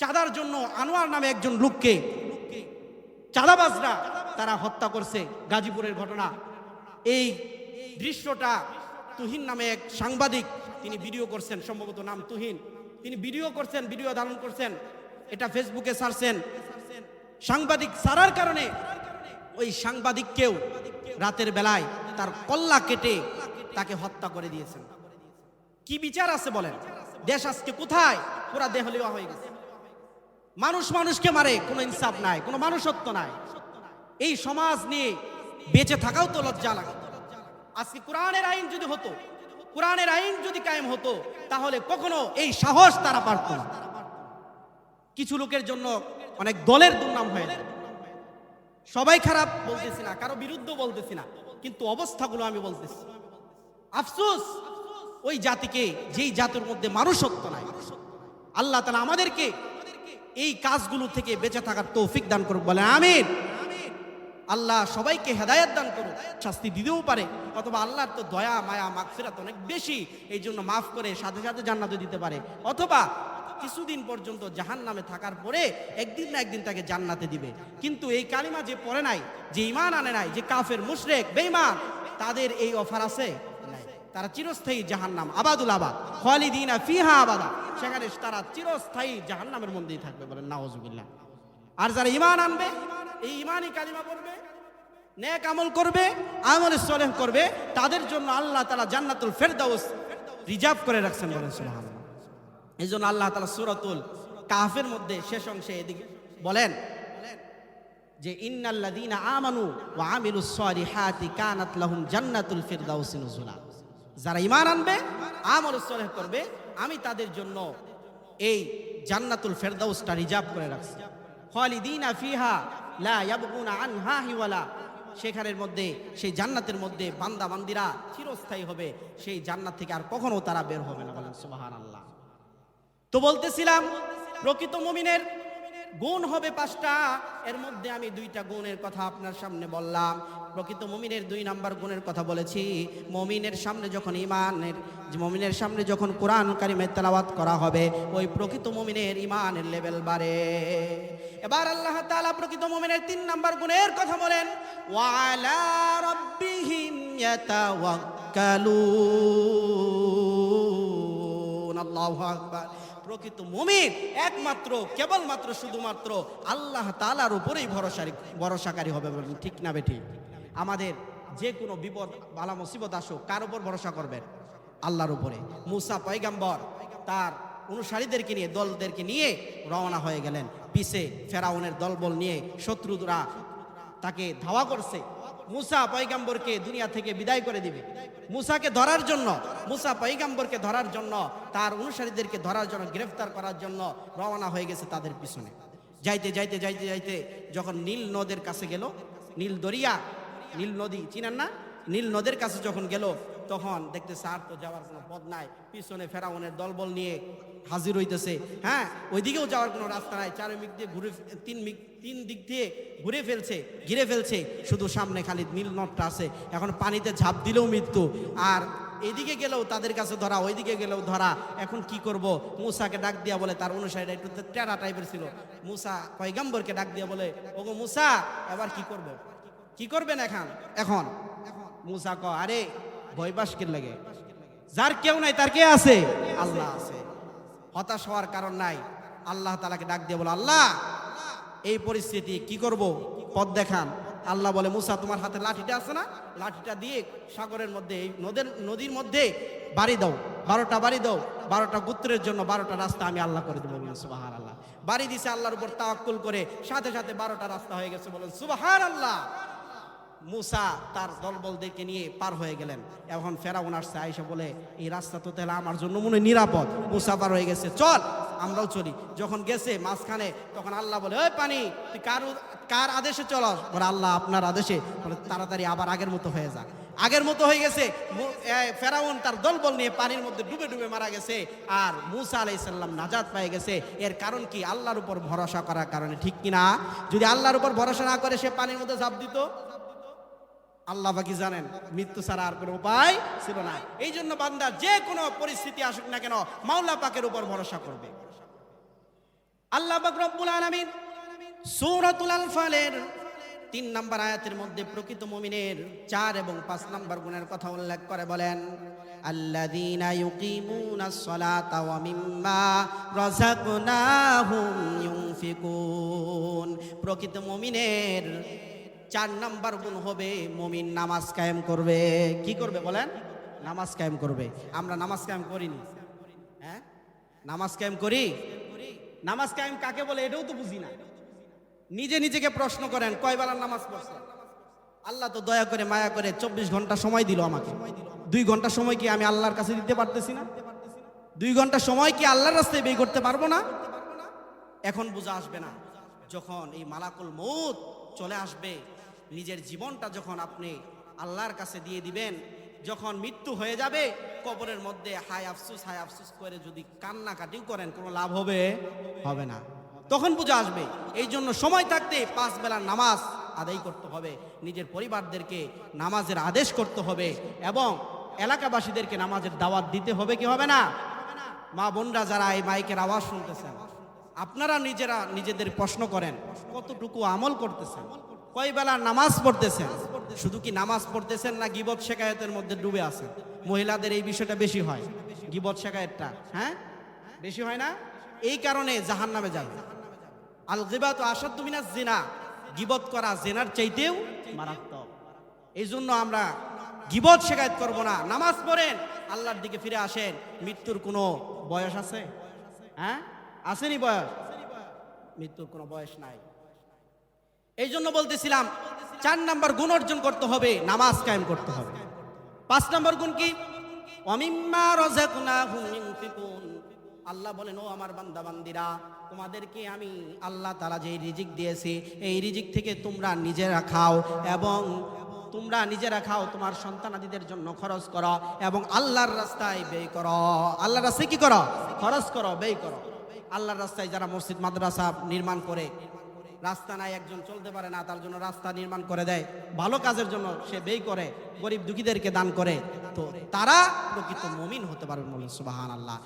চাঁদার জন্য আনোয়ার নামে একজন লোককে চাঁদাবাজরা তারা হত্যা করছে, গাজীপুরের ঘটনা। এই দৃশ্যটা তুহিন নামে এক সাংবাদিক, তিনি ভিডিও করছেন, সম্ভবত নাম তুহিন। তিনি ভিডিও করছেন ভিডিও ধারণ করছেন, এটা ফেসবুকে সারছেন। সাংবাদিক সারার কারণে ওই সাংবাদিককেও রাতের বেলায় তার কল্লা কেটে তাকে হত্যা করে দিয়েছেন। কি বিচার আছে বলেন? দেশ আজকে কোথায়? পুরা দেহলিয়া হয়ে গেছে। মানুষ মানুষকে মারে, কোনো ইনসাফ নাই, কোনো মানুষত্ব নাই। এই সমাজ নিয়ে বেঁচে থাকাও তো লজ্জা লাগে। আজকে কোরআনের আইন যদি হতো, কোরআনের আইন যদি কায়েম হতো, তাহলে কখনো এই সাহস তারা পারত না। কিছু লোকের জন্য অনেক দলের দুর্নাম হয়ে যায়। সবাই খারাপ বলতেছি না, কারও বিরুদ্ধ বলতেছি না, কিন্তু অবস্থাগুলো আমি বলতেছি। আফসোস, ওই জাতিকে যেই জাতির মধ্যে মানুষত্ব নাই, আল্লাহ তালা আমাদেরকে এই কাজগুলো থেকে বেঁচে থাকার তৌফিক দান করুক, বলে আমিন। আল্লাহ সবাইকে হেদায়ত দান করুক, শাস্তি দিতেও পারে, অথবা আল্লাহর তো দয়া, মায়া, মাগফিরাত অনেক বেশি, এই জন্য মাফ করে সাথে সাথে জান্নাত দিতে পারে। অথবা কিছুদিন পর্যন্ত জাহান নামে থাকার পরে একদিন না একদিন তাকে জান্নাতে দিবে। কিন্তু এই কালিমা যে পড়ে নাই, যে ইমান আনে নাই, যে কাফের, মুশরেক, বেঈমান, তাদের এই অফার আছে। তারা চিরস্থায়ী জাহান্নাম, আবাদুল আবাদ, খালিদিনা ফিহা আবাদা। সেখানে তারা চিরস্থায়ী জাহান্নামের মধ্যেই থাকবে বলেন নাওজুবিল্লাহ আর যারা ইমান আনবে, এই ইমানই কালিমা পড়বে, নেক আমল করবে, আমল সলেহ করবে, তাদের জন্য আল্লাহ তালা জান্নাতুল ফেরদাউস রিজার্ভ করে রাখছেন বলেন সুবহানাল্লাহ। এই জন্য আল্লাহ তালা সুরাতুল কাফের মধ্যে শেষ অংশে এদিকে বলেন যে, ইন্নাল্লাযীনা আমানু ওয়া আমিলুস সালিহাতি কানাত লাহুম জান্নাতুল ফিরদাউসি নুজুলা। যারা ইমান আনবে, আমল সলেহ করবে, আমি তাদের জন্য এই জান্নাতুল ফেরদাউসটা রিজার্ভ করে রাখছি। খালিদিনা ফিহা লা হিওয়ালা। সেখানের মধ্যে, সেই জান্নাতের মধ্যে বান্দা বান্দিরা চিরস্থায়ী হবে, সেই জান্নাত থেকে আর কখনো তারা বের হবে না বলেন সুবহানাল্লাহ। তো বলতেছিলাম, প্রকৃত মুমিনের গুণ হবে পাঁচটা। এর মধ্যে আমি দুইটা গুণের কথা আপনার সামনে বললাম। প্রকৃত মমিনের দুই নাম্বার গুণের কথা বলেছি। মমিনের সামনে যখন ইমানের মমিনের সামনে যখন কোরআন কারিমের তেলাওয়াত করা হবে, ওই প্রকৃত মমিনের ইমানের লেভেল বাড়ে। এবার আল্লাহ তাআলা প্রকৃত মুমিনের তিন নাম্বার গুণের কথা বলেন, ওয়ালা আকবার। প্রকৃত মুমিন, একমাত্র, কেবলমাত্র শুধুমাত্র আল্লাহ তালার উপরেই ভরসারি ভরসাকারী হবে বলেন, ঠিক না বেঠিক আমাদের যে কোনো বিপদ, বালা মুসিবত আসুক, কার উপর ভরসা করবেন? আল্লাহর উপরে। মুসা পয়গাম্বর তার অনুসারীদেরকে নিয়ে, দলদেরকে নিয়ে রওনা হয়ে গেলেন। পিছে ফেরাউনের দলবল নিয়ে শত্রুরা তাকে ধাওয়া করছে। মুসা পাইগাম্বরকে দুনিয়া থেকে বিদায় করে দিবে। মুসাকে ধরার জন্য, মুসা পাইগাম্বরকে ধরার জন্য, তার অনুসারীদেরকে ধরার জন্য, গ্রেফতার করার জন্য রওনা হয়ে গেছে তাদের পিছনে। যাইতে যাইতে যাইতে যাইতে যখন নীল নদের কাছে গেল, নীল দরিয়া, নীল নদী, চিনেন না? নীল নদের কাছে যখন গেল তখন দেখতে স্যার তো যাওয়ার কোনো পথ নাই। পিছনে ফেরাউনের দলবল নিয়ে হাজির হইতেছে। হ্যাঁ ওইদিকেও যাওয়ার কোনো রাস্তা নাই। চারিদিক দিয়ে ঘুরে তিন মিক তিন দিক দিয়ে ঘুরে ফেলছে, ঘিরে ফেলছে। শুধু সামনে খালি নীল নদটা আছে। এখন পানিতে ঝাঁপ দিলেও মৃত্যু। আর এদিকে গেলেও তাদের কাছে ধরা, ওইদিকে গেলেও ধরা। এখন কি করব? মুসাকে ডাক দিয়া বলে, তার অনুসারীরা একটু টেরা টাইপের ছিল। মুসা পয়গাম্বরকে ডাক দিয়া বলে, ওগো মুসা, এবার কি করব? কি করবেন এখন? এখন মুসা ক আরে ভয় পাস কে লাগে? যার কেউ নাই, তার কে আছে? আল্লাহ আছে। হতাশ হওয়ার কারণ নাই। আল্লাহ তালাকে ডাক দিয়ে বলে, আল্লাহ, এই পরিস্থিতি কি করব? পথ দেখান। আল্লাহ বলে, মুসা, তোমার হাতে লাঠিটা আছে না? লাঠিটা দিয়ে সাগরের মধ্যে, এই নদের, নদীর মধ্যে বাড়ি দাও। বারোটা বাড়ি দাও। বারোটা গুত্রের জন্য বারোটা রাস্তা আমি আল্লাহ করে দেবো। বলেন সুবাহার আল্লাহ বাড়ি দিছে আল্লাহর উপর তাওয়াক্কুল করে, সাথে সাথে বারোটা রাস্তা হয়ে গেছে। বলেন সুবাহার আল্লাহ মুসা তার দলবলদেরকে নিয়ে পার হয়ে গেলেন। এখন ফেরাউন আসছে আইসা বলে, এই রাস্তা তো তাহলে আমার জন্য মনে নিরাপদ। মুসা পার হয়ে গেছে, চল, আমরাও চলি। যখন গেছে মাঝখানে, তখন আল্লাহ বলে, ওই পানি, তুই কার কার আদেশে চল? বলে, আল্লাহ আপনার আদেশে। বলে, তাড়াতাড়ি আবার আগের মতো হয়ে যা আগের মতো হয়ে গেছে ফেরাউন তার দলবল নিয়ে পানির মধ্যে ডুবে ডুবে মারা গেছে আর মুসা আলাইসাল্লাম নাজাদ পেয়ে গেছে। এর কারণ কি? আল্লাহর উপর ভরসা করার কারণে, ঠিক কিনা যদি আল্লাহর উপর ভরসা না করে, সে পানির মধ্যে ঝাঁপ দিত? আল্লাহ বাকি জানেন, মৃত্যু ছাড়া আর কোনো উপায় ছিল না। এই জন্য বান্দা যে কোনো পরিস্থিতি আসুক না কেন, মাওলা পাকের উপর ভরসা করবে। আল্লাহ পাক রব্বুল আলামিন সূরাতুল আনফালের তিন নম্বর আয়াতের মধ্যে প্রকৃত মুমিনের চার এবং পাঁচ নম্বর গুণের কথা উল্লেখ করে বলেন ইউকিমুনাস সালাতা ওয়া মিম্মা রাযাকনাহুম ইউনফিকুন। প্রকৃত মুমিনের চার নাম্বার গুণ হবে, মমিন নামাজ কায়েম করবে। কি করবে বলেন? নামাজ কায়েম করবে। আমরা নামাজ কায়েম করিনি। হ্যাঁ? নামাজ কায়েম করি? নামাজ কায়েম কাকে বলে? এটাও তো বুঝি না। নিজে নিজেকে প্রশ্ন করেন কয় বেলার নামাজ পড়ছেন আল্লাহ তো দয়া করে মায়া করে চব্বিশ ঘণ্টা সময় দিল আমাকে। দুই ঘণ্টা সময় কি আমি আল্লাহর কাছে দিতে পারতেছি না? দুই ঘণ্টা সময় কি আল্লাহর রাস্তায় বের করতে পারব না? এখন বোঝা আসবে না। যখন এই মালাকুল মৌত চলে আসবে নিজের জীবনটা যখন আপনি আল্লাহর কাছে দিয়ে দিবেন, যখন মৃত্যু হয়ে যাবে, কবরের মধ্যে হাই আফসুস হাই আফসুস করে যদি কান্নাকাটিও করেন, কোনো লাভ হবে? হবে না। তখন বোঝা আসবে, এই জন্য সময় থাকতে পাঁচ বেলার নামাজ আদায় করতে হবে। নিজের পরিবারদেরকে নামাজের আদেশ করতে হবে এবং এলাকাবাসীদেরকে নামাজের দাওয়াত দিতে হবে কি হবে না? মা বোনরা যারা এই মাইকের আওয়াজ শুনতেছেন, আপনারা নিজেরা নিজেদের প্রশ্ন করেন, কতটুকু আমল করতেছেন? কয় বেলা নামাজ পড়তেছেন? শুধু কি নামাজ পড়তেছেন না গিবত শেখায়তের মধ্যে ডুবে আছেন? মহিলাদের এই বিষয়টা বেশি হয়। গিবত শেখায়তটা হ্যাঁ? বেশি হয় না? এই কারণে জাহান নামে যাবে। আল গিবাত আসাদ মিনাজ জিনা। গিবত করা জেনার চাইতেও মারাত্মক। এই জন্য আমরা গিবত শেখায়ত করব না। নামাজ পড়েন, আল্লাহর দিকে ফিরে আসেন। মৃত্যুর কোনো বয়স আছে? হ্যাঁ? আসেনি বয়স? মৃত্যুর কোনো বয়স নাই। এই জন্য বলতেছিলাম, চার নাম্বার গুণ অর্জন করতে হবে, নামাজ কায়েম করতে হবে। পাঁচ নাম্বার গুণ কি? অমিম্মা ইউনফিকুন আল্লাহ বলেন, ও আমার বান্দা বান্দিরা তোমাদেরকে আমি আল্লাহ তারা যে রিজিক দিয়েছি, এই রিজিক থেকে তোমরা নিজেরা খাও এবং তোমরা নিজেরা খাও, তোমার সন্তানাদিদের জন্য খরচ করো এবং আল্লাহর রাস্তায় ব্যয় করো। আল্লাহর রাস্তায় কি করো? খরচ করো, ব্যয় করো। আল্লাহর রাস্তায় যারা মসজিদ, মাদ্রাসা নির্মাণ করে রাস্তা নাই, একজন চলতে পারে না, তার জন্য রাস্তা নির্মাণ করে দেয়। ভালো কাজের জন্য সে ব্যয় করে, গরিব দুঃখীদেরকে দান করে। তো তারা প্রকৃত মমিন হতে পারবে বলে সুবাহান আল্লাহ